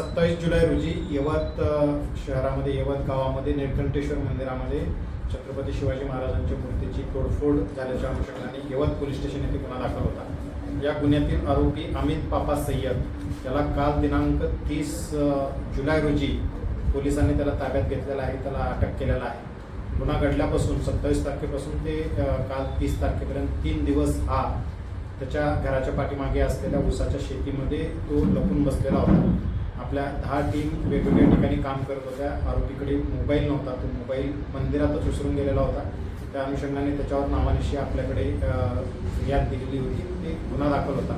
सत्तावीस जुलै रोजी यवत शहरामध्ये यवत गावामध्ये निळकंठेश्वर मंदिरामध्ये छत्रपती शिवाजी महाराजांच्या मूर्तीची तोडफोड झाल्याच्या अनुषंगाने यवत पोलीस स्टेशन येथे गुन्हा दाखल होता. या गुन्ह्यातील आरोपी अमित पापा सय्यद. याला काल दिनांक तीस जुलै रोजी पोलिसांनी त्याला ताब्यात घेतलेला आहे त्याला अटक केलेला आहे. गुन्हा घडल्यापासून सत्तावीस तारखेपासून ते काल तीस तारखेपर्यंत तीन दिवस हा त्याच्या घराच्या पाठीमागे असलेल्या ऊसाच्या शेतीमध्ये तो लपून बसलेला होता. आपल्या दहा टीम वेगवेगळ्या ठिकाणी काम करत होत्या. आरोपीकडे मोबाईल नव्हता. तो मोबाईल मंदिरातच उसरून गेलेला होता. त्या अनुषंगाने त्याच्यावर नावानिशी आपल्याकडे याद फिर्याद दिलेली होती. ते गुन्हा दाखल होता.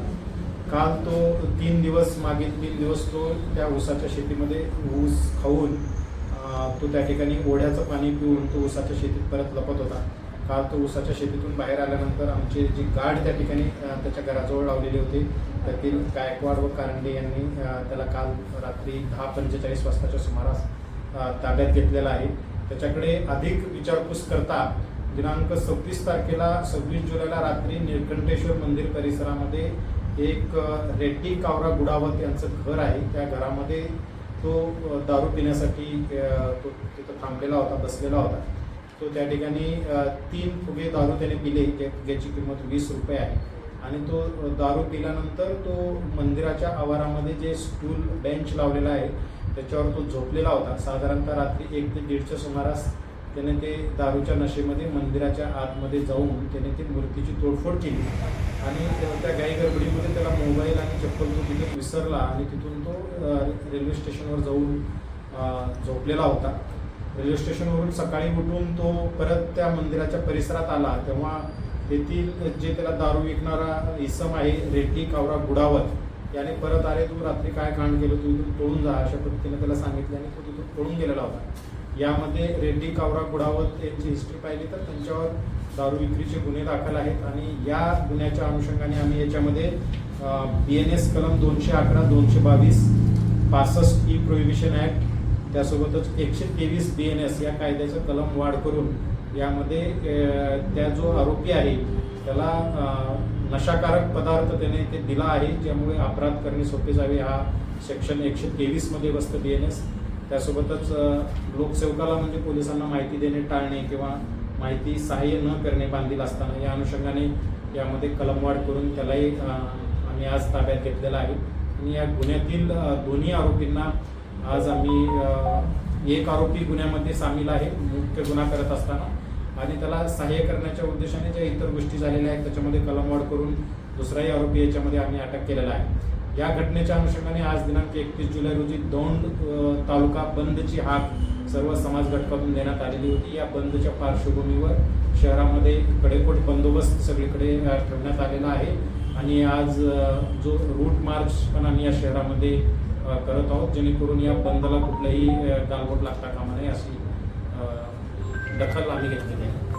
काल तो तीन दिवस मागील तीन दिवस तो त्या ऊसाच्या शेतीमध्ये ऊस खाऊन तो त्या ठिकाणी ओढ्याचं पाणी पिऊन तो ऊसाच्या शेतीत परत लपत होता. काल तो ऊसाच्या शेतीतून बाहेर आल्यानंतर आमचे जी गाठ त्या ठिकाणी त्याच्या घराजवळ लावलेली होती. त्यातील गायकवाड व कारंडे यांनी त्याला काल रात्री दहा पंचेचाळीस वाजताच्या सुमारास ताब्यात घेतलेला आहे. त्याच्याकडे अधिक विचारपूस करता दिनांक सव्वीस तारखेला सव्वीस जुलैला रात्री निळकंठेश्वर मंदिर परिसरामध्ये एक रेड्डी कावरा गुडावत यांचं घर आहे. त्या घरामध्ये तो दारू पिण्यासाठी तो तिथं थांबलेला होता बसलेला होता. तो त्या ठिकाणी तीन फुगे दारू त्याने पिले त्या फुग्याची किंमत वीस रुपये आहे. आणि तो दारू पिल्यानंतर तो मंदिराच्या आवारामध्ये जे स्टूल बेंच लावलेला आहे त्याच्यावर तो झोपलेला होता. साधारणतः रात्री एक ते दीडच्या सुमारास त्याने ते दारूच्या नशेमध्ये मंदिराच्या आतमध्ये जाऊन त्याने ती मूर्तीची तोडफोड केली. आणि त्या- गाई गडबडीमध्ये त्याला मोबाईल आणि चप्पल तो तिथे विसरला आणि तिथून तो रेल्वे स्टेशनवर जाऊन झोपलेला होता. रेल्वे स्टेशनवरून सकाळी उठून तो परत त्या मंदिराच्या परिसरात आला. तेव्हा तेथील जे त्याला दारू विकणारा इसम आहे रेड्डी कावरा गुडावत याने परत आले. तू रात्री काय कांड केलं? तू इथून पळून जा अशा पद्धतीने त्याला सांगितले आणि तो तिथून पळून गेलेला होता. यामध्ये रेड्डी कावरा गुडावत यांची हिस्ट्री पाहिली तर त्यांच्यावर दारू विक्रीचे गुन्हे दाखल आहेत आणि या गुन्ह्याच्या अनुषंगाने आम्ही याच्यामध्ये बी एन एस कलम दोनशे अकरा दोनशे बावीस पासष्ट ई प्रोहिबिशन ॲक्ट त्यासोबतच एकशे तेवीस बी एन एस या कायद्याचं कलम वाढ करून यामध्ये त्या जो आरोपी आहे त्याला नशाकारक पदार्थ त्याने ते दिला आहे ज्यामुळे अपराध करणे सोपे जावे. हा सेक्शन एकशे तेवीसमध्ये बसतं बी एन एस त्यासोबतच लोकसेवकाला म्हणजे पोलिसांना माहिती देणे टाळणे किंवा माहिती सहाय्य न करणे बांधील असताना या अनुषंगाने यामध्ये कलमवाढ करून त्यालाही आम्ही आज ताब्यात घेतलेला आहे. आणि या गुन्ह्यातील दोन्ही आरोपींना आज आम्ही एक आरोपी गुन्ह्यामध्ये सामील आहे मुख्य गुन्हा करत असताना. आणि त्याला सहाय्य करण्याच्या उद्देशाने ज्या इतर गोष्टी झालेल्या आहेत त्याच्यामध्ये कलमवाढ करून दुसराही आरोपी याच्यामध्ये आम्ही अटक केलेला आहे. या घटनेच्या अनुषंगाने आज दिनांक एकतीस जुलै रोजी दौंड तालुका बंदची हाक सर्व समाज घटकातून देण्यात आलेली होती. या बंदच्या पार्श्वभूमीवर शहरामध्ये कडेकोट बंदोबस्त सगळीकडे ठेवण्यात आलेला आहे. आणि आज जो रूट मार्च पण आम्ही या शहरामध्ये करत आहोत जेणेकरून या बंदला कुठलाही गालबोट लागता कामा नये अशी दखल आम्ही घेतलेली आहे.